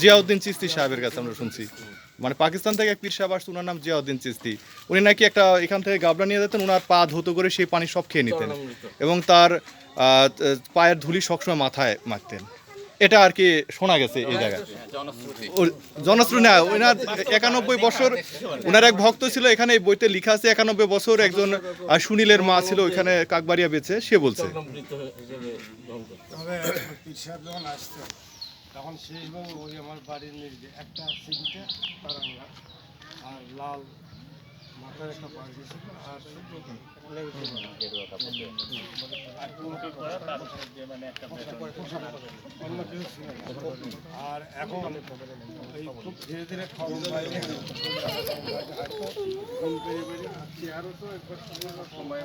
জিয়াউদ্দিন চিস্তি সাহেবের কাছে আমরা শুনছি। মানে পাকিস্তান থেকে এক পীর সাহেব আসতো ওনার নাম জিয়াউদ্দিন চিস্তি। উনি নাকি একটা এখান থেকে গাবলা নিয়ে যেতেন ওনার পা ধুতো করে সেই পানি সব খেয়ে নিতেন। এবং তার পায়ের ধুলি সবসময় মাথায় মাখতেন। এটা আর কি শোনা গেছে এই জায়গায়। জনশ্রু না, ওনার একানব্বই বছর ওনার এক ভক্ত ছিল, এখানে এই বইতে লিখা আছে, একানব্বই বছর একজন সুনীলের মা ছিল, ওইখানে কাকবাড়িয়া বেচে, সে বলছে। তখন শেষবাবু ওই আমার বাড়ির নিচে একটা সিটিতে তারাঙ্গা আর লাল মাথার একটা পাখি ছিল আর আর এখন খুব ধীরে ধীরে খবর পেরে চেয়ারও তো একবার সময়